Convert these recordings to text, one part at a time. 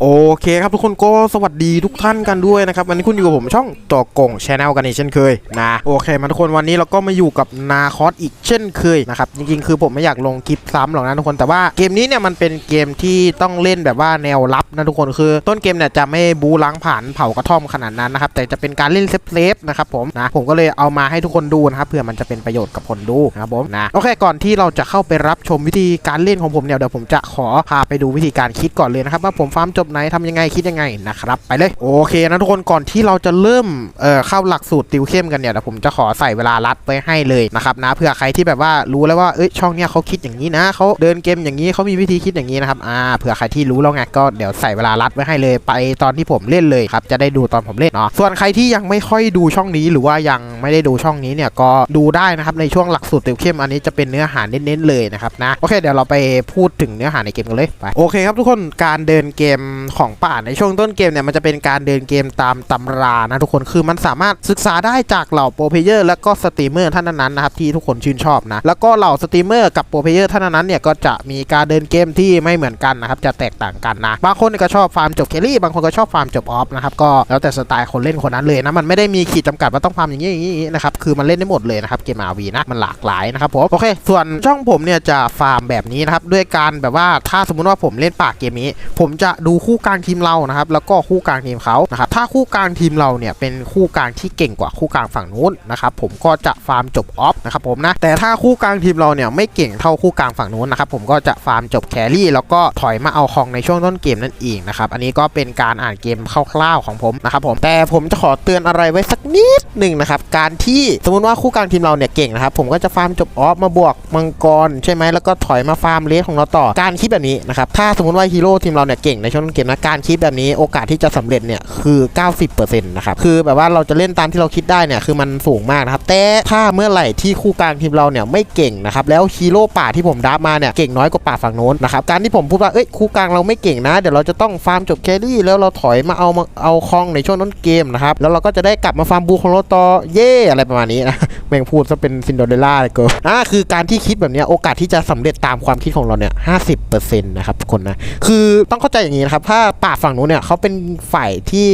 โอเคครับทุกคนก็สวัสดีทุกท่านกันด้วยนะครับวันนี้คุณอยู่กับผมช่องตอกงชาแนลกันอีกเช่นเคยนะโอเคมาทุกคนวันนี้เราก็มาอยู่กับนาคอสอีกเช่นเคยนะครับจริงๆคือผมไม่อยากลงคลิปซ้ำหรอกนะทุกคนแต่ว่าเกมนี้เนี่ยมันเป็นเกมที่ต้องเล่นแบบว่าแนวลับนะทุกคนคือ ต้นเกมเนี่ยจะไม่บูล้างผ่านเผากระท่อมขนาดนั้นนะครับแต่จะเป็นการเล่นเซฟๆนะครับผมนะผมก็เลยเอามาให้ทุกคนดูนะครับเผื่อมันจะเป็นประโยชน์กับคนดูนะครับผมนะโอเคก่อนที่เราจะเข้าไปรับชมวิธีการเล่นของผมเนี่ยเดี๋ยวผมจะขอพาไปดูวิธีการคิดก่อนเลยนะครับว่าผมฟาร์มจบไหนทำยังไงคิดยังไงนะครับไปเลยโอเคนะทุกคนก่อนที่เราจะเริ่มเอ่อเข้าหลักสูตรติวเข้มกันเนี่ยเดี๋ยวผมจะขอใส่เวลารัดไว้ให้เลยนะครับนะเผื่อใครที่แบบว่ารู้แล้วว่าเอ้ยช่องเนี้ยเขาคิดอย่างนี้นะเขาเดินเกมอย่างนี้เขามีวิธีคิดอย่างนี้นะครับอ่าเผื่อใครที่รู้แล้วไงก็เดี๋ยวใส่เวลารัดไว้ให้เลย ไปตอนที่ผมเล่นเลยครับจะได้ดูตอนผมเล่นเนาะส่วนใครที่ยังไม่ค่อยดูช่องนี้หรือว่ายังไม่ได้ดูช่องนี้เนี่ยก็ดูได้นะครับในช่วงหลักสูตรติวเข้มอันนี้จะเป็นเนื้อหาเน้นๆเลยนะครับนะโอเคเดี๋ยวเราไปพูดถึงเนื้อหาในเกมกันเลยไปโอเคครับทุกคนการเดินเกมของป่าในช่วงต้นเกมเนี่ยมันจะเป็นการเดินเกมตามตำรานะทุกคนคือมันสามารถศึกษาได้จากเหล่าโปรเพเยอร์และก็สตรีมเมอร์ท่านนั้นนะครับที่ทุกคนชื่นชอบนะแล้วก็เหล่าสตรีมเมอร์กับโปรเพเยอร์ท่านนั้นเนี่ยก็จะมีการเดินเกมที่ไม่เหมือนกันนะครับจะแตกต่างกันนะบางคนก็ชอบฟาร์มจบแครี่บางคนก็ชอบฟาร์มจบออฟนะครับก็แล้วแต่สไตล์คนเล่นคนนั้นเลยนะมันไม่ได้มีขีดจำกัดว่าต้องฟาร์มอย่างนี้อย่างนี้นะครับคือมันเล่นได้หมดเลยนะครับเกมอาวีนะมันหลากหลายนะครับผมโอเค ส่วนช่องผมเนี่ยจะฟาร์มแบบนี้นะครับด้วยการแบบว่าถ้าสมมุติว่าผมเล่นปาเกมนี้ ผมจะดูคู่กลางทีมเรานะครับแล้วก็คู่กลางทีมเขานะครับถ้าคู่กลางทีมเราเนี่ยเป็นคู่กลางที่เก่งกว่าคู่กลางฝั่งนู้นนะครับผมก็จะฟาร์มจบออฟนะครับผมนะแต่ถ้าคู่กลางทีมเราเนี่ยไม่เก่งเท่าคู่กลางฝั่งนู้นนะครับผมก็จะฟาร์มจบแครี่แล้วก็ถอยมาเอาคองในช่วงต้นเกมนั่นเองนะครับอันนี้ก็เป็นการอ่านเกมคร่าวๆของผมนะครับผมแต่ผมจะขอเตือนอะไรไว้สักนิดหนึ่งนะครับการที่สมมติว่าคู่กลางทีมเราเนี่ยเก่งนะครับผมก็จะฟาร์มจบออฟมาบวกมังกรใช่ไหมแล้วก็ถอยมาฟาร์มเลสของเราต่อการคิดแบบนี้นะครับถ้าสมมติว่าฮีโร่ทีมเราเนี่ยเก่งในช่วงเกมนะการคิดแบบนี้โอกาสที่จะสำเร็จเนี่ยคือ 90%นะครับคือแบบว่าเราจะเล่นตามที่เราคิดได้เนี่ยคือมันสูงมากนะครับแต่ถ้าเมื่อไหร่ที่คู่กลางทีมเราเนี่ยไม่เก่งนะครับแล้วฮีโร่ป่าที่ผมดับมาเนี่ยเก่งน้อยกว่าป่าฝั่งโน้นนะครับการที่ผมพูดว่าเอ้ยคู่กลางเราไม่เก่งนะ เดี๋ยวเราจะต้องฟาร์มจบแครี่แล้วเราถอยมาเอามาเอาคลองในช่วงต้นเกมนะครับแล้วเราก็จะได้กลับมาฟาร์มบูของเราต่อเย่อะไรประมาณนี้นะ แม่งพูดซะเป็นซินโดเรลล่าเลยเกิอ่าคือการที่คิดแบบนี้โอกาสที่จะสำเร็จตามความคิดของเราเนี่ยห้าสิบเปอร์เซ็นต์นะครับทุกคนนะคือต้องเข้าใจอย่างนี้นะครับ ถ้าป่าฝั่งนู้นเนี่ยเขาเป็นฝ่ายที่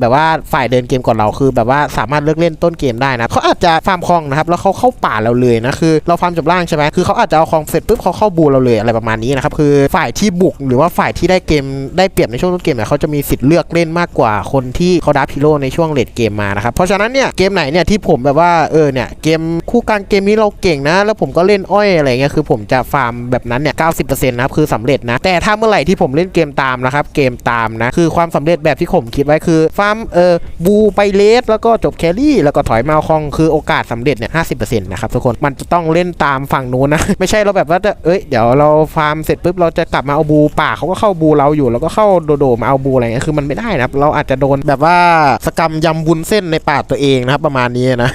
แบบว่าฝ่ายเดินเกมก่อนเราคือ แบบว่าสามารถเลือกเล่นต้นเกมได้นะเขาอาจจะฟาร์มคลองนะครับแล้วเขาเข้าป่าเราเลยนะคือเราฟาร์มจบล่างใช่ไหมคือเขาอาจจะเอาคลองเสร็จปุ๊บเขาเข้าบูเราเลยอะไรประมาณนี้นะครับคือฝ่ายที่บุกหรือว่าฝ่ายที่ได้เกมได้เปรียบในช่วงต้นเกมเนี่ยเขาจะมีสิทธิ์เลือกเล่นมากกว่าคนที่เขาดับฮีโรในช่วงเลดเกมมานะครับเพราะฉะนั้นเนี่ยเกมไหนเนี่ยที่ผมแบบว่าเออเนี่ยเกมคู่กลางเกมนี้เราเก่งนะ แล้วผมก็เล่นอ้อยอะไรเงี้ยคือผมจะฟาร์มแบบนั้นเนี่ย90%นะครับคือสำเร็จนะ แต่ถ้าเมื่อไหร่ที่ผมเล่นเกมตามนะครับเกมตามนะคือความสำเร็จแบบที่ผมคิดไว้คือฟาร์มเออบูไปเลสแล้วก็จบแครี่แล้วก็ถอยมาเอาคองคือโอกาสสำเร็จเนี่ย50%นะครับทุกคนมันจะต้องเล่นตามฝั่งนู้นนะไม่ใช่เราแบบว่าจะเอ้ยเดี๋ยวเราฟาร์มเสร็จปุ๊บเราจะกลับมาเอาบูป่าเขาก็เข้าบูเราอยู่แล้วก็เข้าโดโดมาเอาบูอะไรเงี้ยคือมันไม่ได้นะครับเราอาจจะโดนแบบว่าสกรรมยำบุญเส้นในป่าตัวเองนะครับประมาณนี้นะ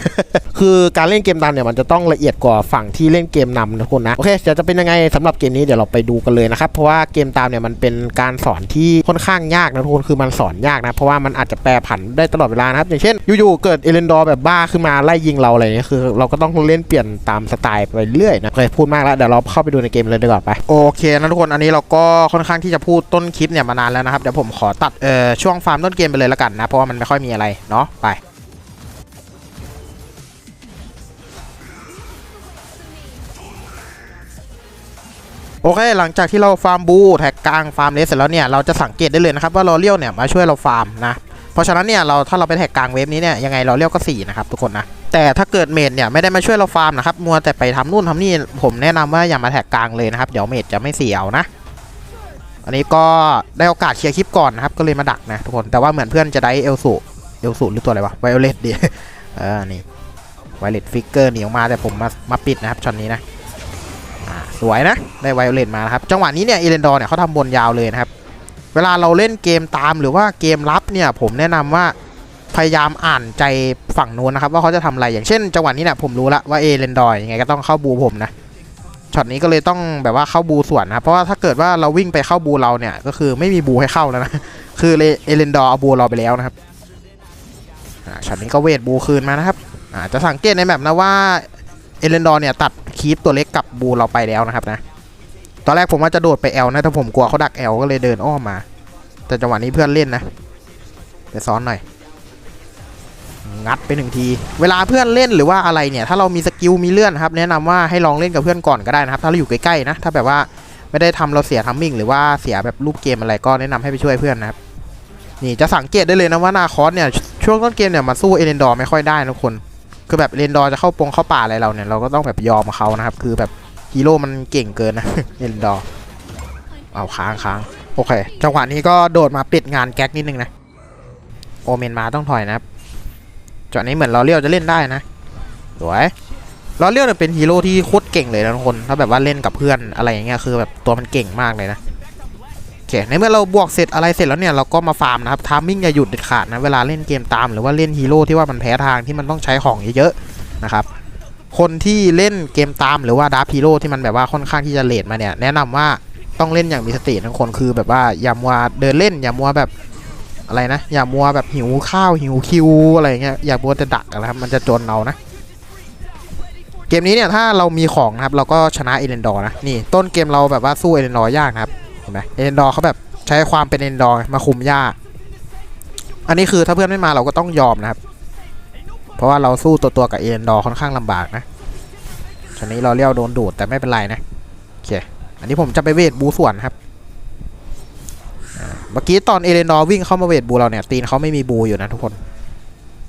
คือการเล่นเกมตามเนี่ยมันจะต้องละเอียดกว่าฝั่งที่เล่นเกมนำนะคุณนะโอเคจะจะเป็นยังไงสำหรับเกมนี้เดี๋ยวเราไปดูกันเลยนะครับเพราะว่าเกมตามเนี่ยมันเป็นการสอนที่ค่อนข้างยากนะทุกคนคือมันสอนยากนะเพราะว่ามันอาจจะแปรผันได้ตลอดเวลานะครับอย่างเช่นอยู่ๆเกิดเอเลนดอร์แบบบ้าขึ้นมาไล่ยิงเราอะไรเงี้ยคือ เราก็ต้องเล่นเปลี่ยนตามสไตล์ไปเรื่อยนะเคยพูดมากแล้วเดี๋ยวเราเข้าไปดูในเกมเลยดีกว่าไปโอเคนะทุกคนอันนี้เราก็ค่อนข้างที่จะพูดต้นคลิปเนี่ยมานานแล้วนะครับเดี๋ยวผมขอตัดเอ่อช่วงฟาร์มต้นเกมไปเลยละกันนะเพราะว่ามันไม่ค่อยมีอะไรเนาะไป โอเค หลังจากที่เราฟาร์มบูแท็กกลางฟาร์มเลสเสร็จแล้วเนี่ยเราจะสังเกตได้เลยนะครับว่าลอเลียวเนี่ยมาช่วยเราฟาร์มนะเพราะฉะนั้นเนี่ยเราถ้าเราไปแท็กกลางเวฟนี้เนี่ยยังไงลอเลียวก็4นะครับทุกคนนะแต่ถ้าเกิดเมดเนี่ยไม่ได้มาช่วยเราฟาร์มนะครับมัวแต่ไปทำนู่นทำนี่ผมแนะนำว่าอย่ามาแท็กกลางเลยนะครับเดี๋ยวเมดจะไม่เสียวนะอันนี้ก็ได้โอกาสเคลียร์คลิปก่อนนะครับก็เลยมาดักนะทุกคนแต่ว่าเหมือนเพื่อนจะได้เอลสูเอลสูหรือตัวอะไรวะไวโอเลตดิเออนี่ไวโอเลตฟิกเกอร์หนีออกมาแต่ผมมามาปิดนะครับช็อตนี้นะ สวยนะ ได้ไวโอเลตมานะครับ จังหวะนี้เนี่ยเอเลนดอร์เนี่ยเขาทำบนยาวเลยนะครับ เวลาเราเล่นเกมตามหรือว่าเกมรับเนี่ยผมแนะนำว่าพยายามอ่านใจฝั่งนู้นนะครับ ว่าเขาจะทำอะไรอย่างเช่น จังหวะนี้เนี่ยผมรู้ละว่าเอเลนดอร์ยังไงก็ต้องเข้าบูผมนะช็อตนี้ก็เลยต้องแบบว่าเข้าบูสวนนะเพราะว่าถ้าเกิดว่าเราวิ่งไปเข้าบูเราเนี่ยก็คือไม่มีบูให้เข้าแล้วนะคือเอเลนดอร์เอาบูเราไปแล้วนะครับช็อตนี้ก็เวทบูคืนมานะครับอาจะสังเกตในแมปนะว่าเอเลนดอร์เนี่ยตัด คีปตัวเล็กกับบูเราไปแล้วนะครับนะ ตอนแรกผมว่าจะโดดไปแอลนะแต่ผมกลัวเขาดักแอลก็เลยเดินอ้อมมา แต่จังหวะนี้เพื่อนเล่นนะไปซ้อนหน่อย งัดไปหนึ่งที เวลาเพื่อนเล่นหรือว่าอะไรเนี่ย ถ้าเรามีสกิลมีเลื่อนครับ แนะนำว่าให้ลองเล่นกับเพื่อนก่อนก็ได้นะครับ ถ้าเราอยู่ใกล้ๆนะ ถ้าแบบว่าไม่ได้ทำเราเสียทัมมิ่งหรือว่าเสียแบบรูปเกมอะไรก็แนะนำให้ไปช่วยเพื่อนนะครับ นี่จะสังเกตได้เลยนะว่านาคอสเนี่ยช่วงต้นเกมเนี่ยมาสู้เอเลนดอร์ไม่ค่อยได้นะทุกคน คือแบบเอเลนดอร์จะเข้าปงเข้าป่าอะไรเราเนี่ยเราก็ต้องแบบยอมเขานะครับ คือแบบฮีโร่มันเก่งเกินนะเอเลนดอร์เอาค้างค้างโอเค จังหวะนี้ก็โดดมาปิดงานแก๊กนิดนึงนะ โอเมนมาต้องถอยนะครับจังหวะนี้เหมือนเราเลี้ยวจะเล่นได้นะสวยเราเลี้ยวเนี่ยเป็นฮีโร่ที่โคตรเก่งเลยนะทุกคน ถ้าแบบว่าเล่นกับเพื่อนอะไรอย่างเงี้ยคือแบบตัวมันเก่งมากเลยนะ คในเมื่อเราบวกเสร็จอะไรเสร็จแล้วเนี่ยเราก็มาฟาร์มนะครับทามมิ่งอย่าหยุดเด็ดขาดนะเวลาเล่นเกมตามหรือว่าเล่นฮีโร่ที่ว่ามันแพ้ทางที่มันต้องใช้ของเยอะๆนะครับคนที่เล่นเกมตามหรือว่าดาร์ฟฮีโร่ที่มันแบบว่าค่อนข้างที่จะเลทมาเนี่ยแนะนำว่าต้องเล่นอย่างมีสติทั้งคนคือแบบว่าอย่ามัวเดินเล่นอย่ามัวแบบอะไรนะ อย่ามัวแบบหิวข้าวหิวคิวอะไรเงี้ยอย่ามัวจะดักนะครับมันจะจนเรานะเกมนี้เนี่ยถ้าเรามีของนะครับเราก็ชนะเอเลนดอร์นะนี่ต้นเกมเราแบบว่าสู้เอเลนดอร์ยากนะครับ เห็นไหมเอนดอร์เขาแบบใช้ความเป็นเอเลนดอร์มาคุมยากอันนี้คือถ้าเพื่อนไม่มาเราก็ต้องยอมนะครับ เพราะว่าเราสู้ตัวตัวกับเอเลนดอร์ค่อนข้างลำบากนะชนนี้เราเลี้ยวโดนดูดแต่ไม่เป็นไรนะโอเคอันนี้ผมจะไปเวทบูส่วนครับเมื่อกี้ตอนเอเลนดอร์วิ่งเข้ามาเวทบูเราเนี่ยตีนเขาไม่มีบูอยู่นะทุกคน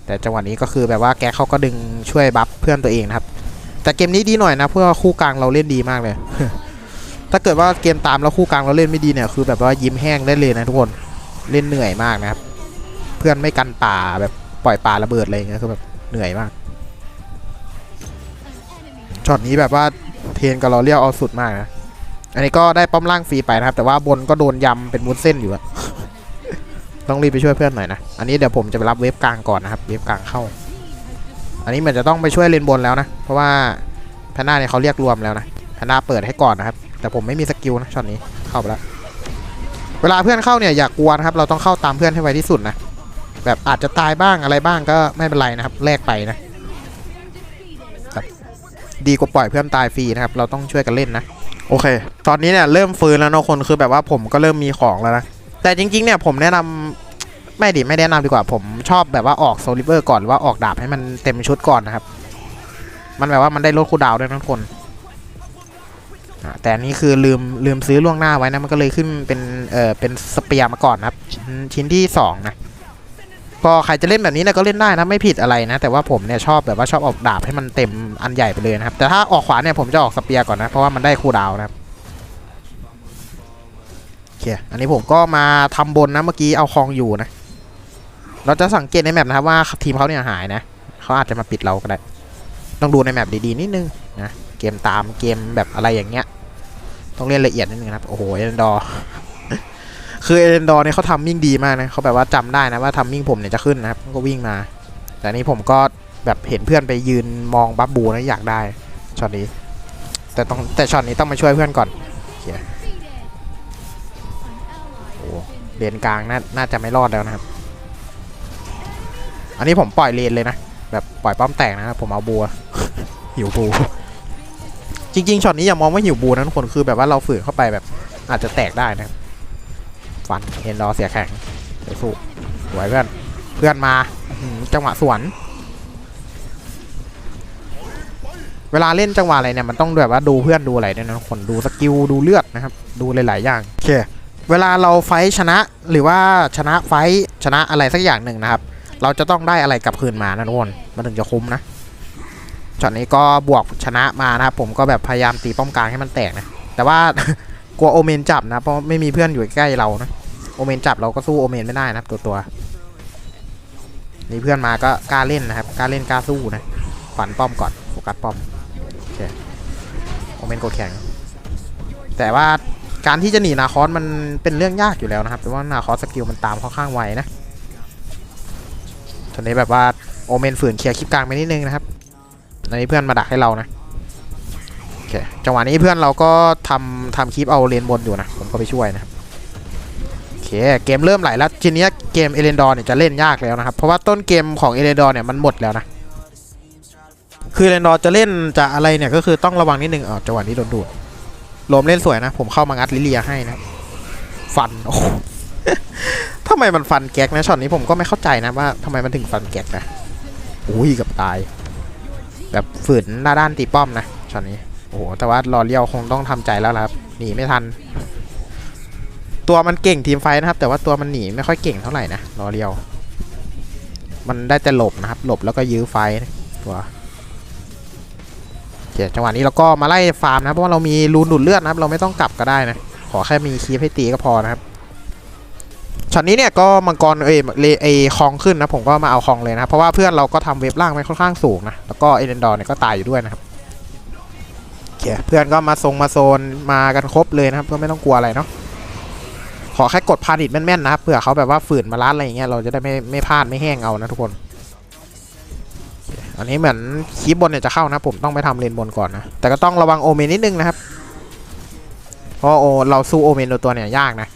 แต่จังหวะนี้ก็คือแบบว่าแกเขาก็ดึงช่วยบัฟเพื่อนตัวเองนะครับ แต่เกมนี้ดีหน่อยนะเพื่อคู่กลางเราเล่นดีมากเลย ถ้าเกิดว่าเกมตามแล้วคู่กลางเราเล่นไม่ดีเนี่ยคือแบบว่ายิ้มแห้งได้เลยนะทุกคนเล่นเหนื่อยมากนะครับ เพื่อนไม่กันป่าแบบปล่อยป่าระเบิดอะไรอย่างเงี้ยคือแบบเหนื่อยมากช็อตนี้แบบว่าเทนกับเราเรียวเอาสุดมากนะอันนี้ก็ได้ป้อมล่างฟรีไปนะครับ แต่ว่าบนก็โดนยำเป็นวุ้นเส้นอยู่อะต้องรีบไปช่วยเพื่อนหน่อยนะ อันนี้เดี๋ยวผมจะไปรับเวฟกลางก่อนนะครับ เวฟกลางเข้า อันนี้เหมือนจะต้องไปช่วยเลนบนแล้วนะ เพราะว่าแพนด้าเนี่ยเขาเรียกรวมแล้วนะแพนด้าเปิดให้ก่อนนะครับ แต่ผมไม่มีสกิลนะช็อตนี้เข้าไปแล้วเวลาเพื่อนเข้าเนี่ยอย่ากกลัวนะครับเราต้องเข้าตามเพื่อนให้ไวที่สุดนะแบบอาจจะตายบ้างอะไรบ้างก็ไม่เป็นไรนะครับแลกไปนะดีกว่าปล่อยเพื่อนตายฟรีนะครับเราต้องช่วยกันเล่นนะโอเค ตอนนี้เนี่ยเริ่มฟื้นแล้วนะคนคือแบบว่าผมก็เริ่มมีของแล้วนะแต่จริงๆเนี่ยผมแนะนำไม่ดิไม่แนะนำดีกว่าผมชอบแบบว่าออกโซลิเวอร์ก่อนหรือว่าออกดาบให้มันเต็มชุดก่อนนะครับ มันแบบว่ามันได้ลดคูดาวด้วยทุกคน แต่อันนี้คือลืมลืมซื้อล่วงหน้าไว้นะ มันก็เลยขึ้นเป็นเออเป็นสเปียร์มาก่อนนะครับ ชิ้นชิ้นที่สองนะก็ใครจะเล่นแบบนี้นี่ยก็เล่นได้นะไม่ผิดอะไรนะ แต่ว่าผมเนี่ยชอบแบบว่าชอบออกดาบให้มันเต็มอันใหญ่ไปเลยนะครับ แต่ถ้าออกขวาเนี่ยผมจะออกสเปียร์ก่อนนะ เพราะว่ามันได้คูดาวนะครับโอเคอันนี้ผมก็มาทำบนนะเมื่อกี้เอาคลองอยู่นะ เราจะสังเกตในแมปนะครับว่าทีมเขาเนี่ยหายนะเขาอาจจะมาปิดเราก็ได้ ต้องดูในแมปดีๆนิดนึงนะ กมตามเกมแบบอะไรอย่างเงี้ย ต้องเล่นละเอียดนิดนึงครับ โอ้โหเอเลนดอร์คือเอเลนดอร์เนี่ยเขาทำมิ่งดีมากนะเขาแบบว่าจำได้นะว่าทำมิ่งผมเนี่ยจะขึ้นนะครับก็วิ่งมา แต่นี่ผมก็แบบเห็นเพื่อนไปยืนมองบัฟบูนะอยากได้ช็อตนี้ แต่ต้องแต่ช็อตนี้ต้องมาช่วยเพื่อนก่อนโอเคโอ้เลนกลางน่าน่าจะไม่รอดแล้วนะครับ อันนี้ผมปล่อยเลนเลยนะแบบปล่อยป้อมแตกนะครับผมเอาบัวหิวบู จริงๆช็อตนี้อย่ามองว่าหิวบูนะทุกคนคือแบบว่าเราฝืนเข้าไปแบบอาจจะแตกได้นะฟันเฮนดอเสียแข็งสู้สวยเพื่อนเพื่อนมาจังหวะสวน เวลาเล่นจังหวะอะไรเนี่ยมันต้องแบบว่าดูเพื่อนดูอะไรด้วยนะทุกคนดูสกิลดูเลือดนะครับ ดูหลายๆอย่างโอเคเวลาเราไฟชนะหรือว่าชนะไฟชนะอะไรสักอย่างหนึ่งนะครับ เราจะต้องได้อะไรกลับคืนมานะทุกคนมันถึงจะคุ้มนะ ช็อตนี้ก็บวกชนะมานะครับผมก็แบบพยายามตีป้อมกลางให้มันแตกนะแต่ว่ากลัวโอเมนจับนะเพราะไม่มีเพื่อนอยู่ใกล้เรานะโอเมนจับเราก็สู้โอเมนไม่ได้นะครับตัวตัวนี่เพื่อนมาก็กล้าเล่นนะครับกล้าเล่นกล้าสู้นะฝันป้อมก่อนโฟกัสป้อมโอเคโอเมนกดแข็ง แต่ว่าการที่จะหนีนาคอสมันเป็นเรื่องยากอยู่แล้วนะครับเพราะว่านาคอสสกิลมันตามค่อนข้างไวนะตอนนี้แบบว่าโอเมนฝืนเคลียร์คลิปกลางไปนิดนึงนะครับ อนนี้เพื่อนมาดักให้เรานะโอเคจังหวะนี้เพื่อนเราก็ทำทำคลิปเอาเลนบนอยู่นะผมก็ไปช่วยนะครับโอเคเกมเริ่มไหลแล้วทีนี้เกมเอเลนดอร์เนี่ยจะเล่นยากแล้วนะครับเพราะว่าต้นเกมของเอเลนดอร์เนี่ยมันหมดแล้วนะคือเอเลนดอร์จะเล่นจะอะไรเนี่ยก็คือต้องระวังนิดนึงอ๋อจังหวะนี้โดนดูดลมเล่นสวยนะ ผมเข้ามางัดลิเลียให้นะ ฟันโอ้ทำไมมันฟันแก๊กนะช็อตนี้ผมก็ไม่เข้าใจนะว่าทำไมมันถึงฟันแก๊กนะ อุ้ยกับตาย แบบฝืนหน้าด้านตีป้อมนะช็อตนี้โอ้โหแต่ว่ารอเลี้ยวคงต้องทำใจแล้วครับหนีไม่ทัน ตัวมันเก่งทีมไฟนะครับ แต่ว่าตัวมันหนีไม่ค่อยเก่งเท่าไหร่นะรอเลี้ยว มันได้แต่หลบนะครับ หลบแล้วก็ยื้อไฟตัวโอเคจังหวะนี้เราก็มาไล่ฟาร์มนะเพราะว่าเรามีรูนดูดเลือดนะครับ เราไม่ต้องกลับก็ได้นะขอแค่มีคีฟให้ตีก็พอนะครับ ช็อตนี้เนี่ยก็มังกรเอเอคลองขึ้นนะผมก็มาเอาคลองเลยนะเพราะว่าเพื่อนเราก็ทำเว็บล่างไว้ค่อนข้างสูงนะแล้วก็เอเดนดอร์เนี่ยก็ตายอยู่ด้วยนะครับโอเคเพื่อนก็มาทรงมาโซนมากันครบเลยนะครับก็ไม่ต้องกลัวอะไรเนาะขอแค่กดพานิดแม่นๆนะครับเผื่อเขาแบบว่าฝืนมาลัดอะไรอย่างเงี้ยเราจะได้ไม่ไม่พลาดไม่แห้งเอานะทุกคนอันนี้เหมือนคีบบนเนี่ยจะเข้านะผมต้องไปทำเลนบนก่อนนะแต่ก็ต้องระวังโอเมนนิดนึงนะครับเพราะโอเราสู้โอเมนตัวเนี่ยยากนะ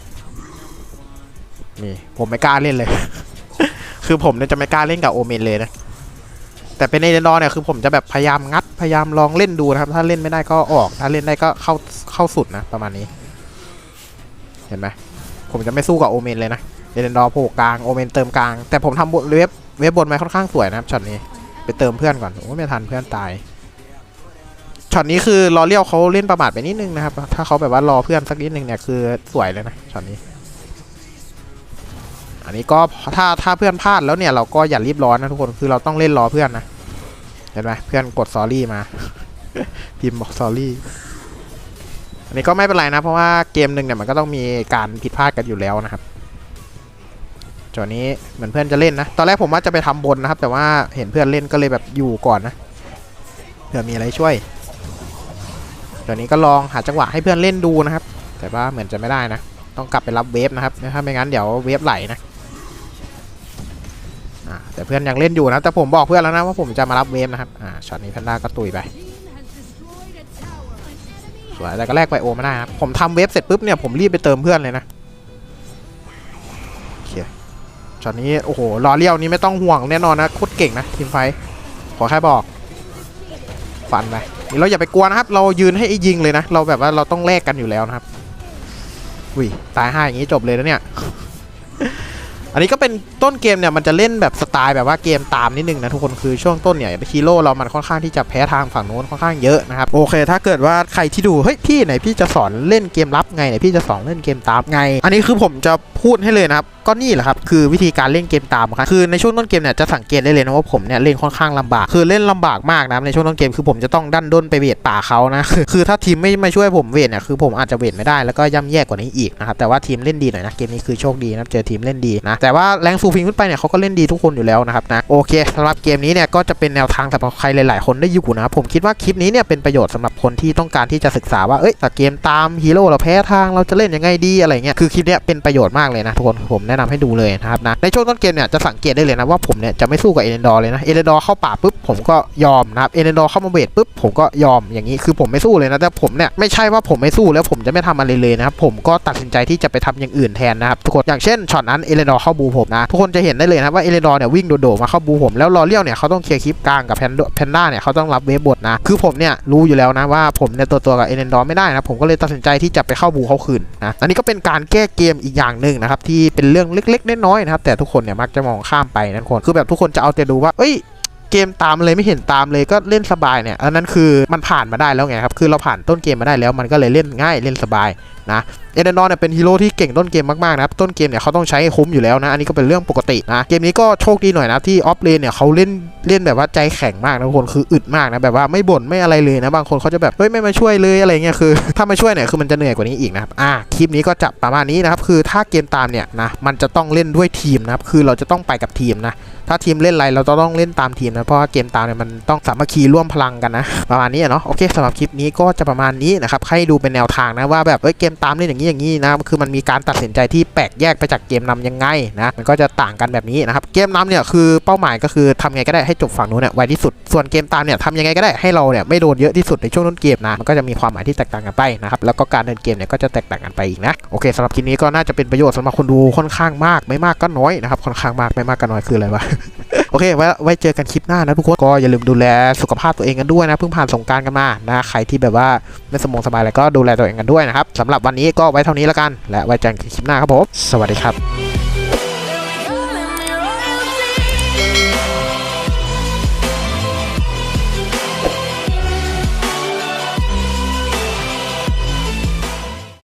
นี่ผมไม่กล้าเล่นเลย คือผมเนี่ยจะไม่กล้าเล่นกับโอเมนเลยนะ แต่เป็นในเดนดอร์เนี่ยคือผมจะแบบพยายามงัดพยายามลองเล่นดูนะครับ ถ้าเล่นไม่ได้ก็ออก ถ้าเล่นได้ก็เข้าเข้าสุดนะประมาณนี้ เห็นไหมผมจะไม่สู้กับโอเมนเลยนะเดนดอร์โผล่กลางโอเมนเติมกลาง แต่ผมทำบนเว็บเว็บบนไว้ค่อนข้างสวยนะครับช็อตนี้ไปเติมเพื่อนก่อนโอ้ไม่ทันเพื่อนตายช็อตนี้คือรอเลี้ยวเขาเล่นประมาทไปนิดนึงนะครับ ถ้าเขาแบบว่ารอเพื่อนสักนิดนึงเนี่ยคือสวยเลยนะช็อตนี้ อันนี้ก็ถ้าถ้าเพื่อนพลาดแล้วเนี่ยเราก็อย่ารีบร้อนนะทุกคนคือเราต้องเล่นรอเพื่อนนะเห็นไหมเพื่อนกดซอรี่มาพิมพ์บอกซอรี่อันนี้ก็ไม่เป็นไรนะ เพราะว่าเกมหนึ่งเนี่ยมันก็ต้องมีการผิดพลาดกันอยู่แล้วนะครับจอนี้เหมือนเพื่อนจะเล่นนะ ตอนแรกผมว่าจะไปทำบนนะครับ แต่ว่าเห็นเพื่อนเล่นก็เลยแบบอยู่ก่อนนะเผื่อมีอะไรช่วยเดี๋ยวนี้ก็ลองหาจังหวะให้เพื่อนเล่นดูนะครับ แต่ว่าเหมือนจะไม่ได้นะ ต้องกลับไปรับเวฟนะครับถ้าไม่งั้นเดี๋ยวเวฟไหลนะ เพื่อนยังเล่นอยู่นะ แต่ผมบอกเพื่อนแล้วนะว่าผมจะมารับเวฟนะครับ อ่า ช็อตนี้แพนด้าก็ตุยไปสวยแต่ก็แลกไปโอม่ได้ครับผมทำเวฟเสร็จปุ๊บเนี่ยผมรีบไปเติมเพื่อนเลยนะโอเคช็อตนี้โอ้โหรอเลี้ยวนี้ไม่ต้องห่วงแน่นอนนะโคตรเก่งนะทีมไฟขอแค่บอกฟันไปเราอย่าไปกลัวนะครับ เรายืนให้ไอ้ยิงเลยนะ เราแบบว่าเราต้องแลกกันอยู่แล้วนะครับอุ้ยตายห้าอย่างนี้จบเลยแล้วเนี่ย อันนี้ก็เป็นต้นเกมเนี่ยมันจะเล่นแบบสไตล์แบบว่าเกมตามนิดนึงนะทุกคนคือช่วงต้นเนี่ยฮีโร่เรามันค่อนข้างที่จะแพ้ทางฝั่งโน้นค่อนข้างเยอะนะครับโอเค ถ้าเกิดว่าใครที่ดูเฮ้ยพี่ไหนพี่จะสอนเล่นเกมรับไงไหนพี่จะสอนเล่นเกมตามไง อันนี้คือผมจะพูดให้เลยนะครับก็นี่แหละครับคือวิธีการเล่นเกมตามครับคือในช่วงต้นเกมเนี่ยจะสังเกตได้เลยนะว่าผมเนี่ยเล่นค่อนข้างลำบาก คือเล่นลำบากมากนะในช่วงต้นเกมคือผมจะต้องดันด้นไปเวทป่าเขานะคือคือถ้าทีมไม่มาช่วยผมเวทเนี่ยคือผมอาจจะเวทไม่ได้แล้วก็ย่ำแย่กว่านี้อีกนะครับแต่ว่าทีมเล่นดีหน่อยนะเกมนี้คือโชคดีนะเจอทีมเล่นดีนะแต่ว่าแรงสูฟิงขึ้นไปเนี่ยเขาก็เล่นดีทุกคนอยู่แล้วนะครับนะโอเคสำหรับเกมนี้เนี่ยก็จะเป็นแนวทางสำหรับใครหลายๆ คนได้อยู่นะผมคิดว่าคลิปนี้เนี่ยเป็นประโยชน์สำหรับคนที่ต้องการที่จะศึกษาว่าเอ้ยแต่เกมตามฮีโร่เราแพ้ทางเราจะเล่นยังไงดีอะไรเงี้ยคือคลิปเนี้ยเป็นประโยชน์มากเลยนะทุกคนผมแนะนำให้ดูเลยนะครับนะในช่วงต้นเกมเนี่ยจะสังเกตได้เลยนะว่าผมเนี่ยจะไม่สู้กับเอเดนดอร์เลยนะเอเดนดอร์เข้าป่าปุ๊บผมก็ยอมนะครับเอเดนดอร์เข้ามาเวทปุ๊บผมก็ยอมอย่างนี้คือผมไม่สู้เลยนะแต่ผมเนี่ยไม่ใช่ว่าผมไม่สู้แล้วผมจะไม่ทำอะไรเลยนะครับผมก็ตัดสินใจที่จะไปทำอย่างอื่นแทนนะครับทุกคนอย่างเช่นช็อตนั้นเอเดนดอร์เข้าบูผมนะทุกคนจะเห็นได้เลยนะว่าเอเดนดอร์เนี่ยวิ่งโดดๆมาเข้าบูผมแล้วรอเลี้ยวเนี่ยเขาต้องเคลียร์คลิปกลางกับแพนแพนด้าเนี่ยเขาต้องรับเวฟบทนะคือผมเนี่ยรู้อยู่แล้วนะว่าผมเนี่ยตัวตัวกับเอเดนดอร์ไม่ได้นะผมก็เลยตัดสินใจที่จะไปเข้าบูเขาคืนนะอันนี้ก็เป็นการแก้เกมอีกอย่างหนึ่งนะครับที่เป็นเรื่องเล็กๆน้อยๆนะครับแต่ทุกคนเนี่ยมักจะมองข้ามไปนะทุกคนคือแบบทุกคนจะเอาแต่ดูว่าเอ้ยเกมตามเลยไม่เห็นตามเลยก็เล่นสบายเนี่ยอันนั้นคือมันผ่านมาได้แล้วไงครับคือเราผ่านต้นเกมมาได้แล้วมันก็เลยเล่นง่ายเล่นสบาย นะเอเดนอนเนี่ยเป็นฮีโร่ที่เก่งต้นเกมมากๆนะครับต้นเกมเนี่ยเขาต้องใช้คุ้มอยู่แล้วนะอันนี้ก็เป็นเรื่องปกตินะเกมนี้ก็โชคดีหน่อยนะที่ออฟเลนเนี่ยเขาเล่นเล่นแบบว่าใจแข็งมากนะคนคืออึดมากนะแบบว่าไม่บ่นไม่อะไรเลยนะบางคนเขาจะแบบเฮ้ยไม่มาช่วยเลยอะไรเงี้ยคือ ถ้ามาช่วยเนี่ยคือมันจะเหนื่อยกว่านี้อีกนะครับอะคลิปนี้ก็จะประมาณนี้นะครับคือถ้าเกมตามเนี่ยนะมันจะต้องเล่นด้วยทีมนะครับคือเราจะต้องไปกับทีมนะถ้าทีมเล่นอะไรเราจะต้องเล่นตามทีมนะเพราะว่าเกมตามเนี่ยมันต้องสามัคคีร่วมพลังกันนะประมาณนี้เนาะโอเคสำหรับคลิปนี้ก็จะประมาณนี้นะครับให้ดูเป็นแนวทางนะว่าแบบเอ้ยเกมตามเล่นอย่างนี้อย่างนี้นะคือมันมีการตัดสินใจที่แปลกแยกไปจากเกมนำยังไงนะมันก็จะต่างกันแบบนี้นะครับเกมนำเนี่ยคือเป้าหมายก็คือทำไงก็ได้ให้จบฝั่งนู้นเนี่ยไวที่สุดส่วนเกมตามเนี่ยทำยังไงก็ได้ให้เราเนี่ยไม่โดนเยอะที่สุดในช่วงต้นเกมนะมันก็จะมีความหมายที่แตกต่างกันไปนะครับแล้วก็การเดินเกมเนี่ยก็จะแตกต่างกันไปอีกนะโอเคสำหรับคลิปนี้ก็น่าจะเป็นประโยชน์สำหรับคนดูค่อนข้างมากไม่มากก็น้อยนะครับค่อนข้างมากไม่มากก็น้อยคืออะไรวะ โอเค ไว้ไว้เจอกันคลิปหน้านะทุกคนก็อย่าลืมดูแลสุขภาพตัวเองกันด้วยนะเพิ่งผ่านสงการกันมานะใครที่แบบว่าไม่สมองสบายอะไรก็ดูแลตัวเองกันด้วยนะครับสำหรับวันนี้ก็ไว้เท่านี้แล้วกัน และไว้เจอกันคลิปหน้าครับผมสวัสดีครับ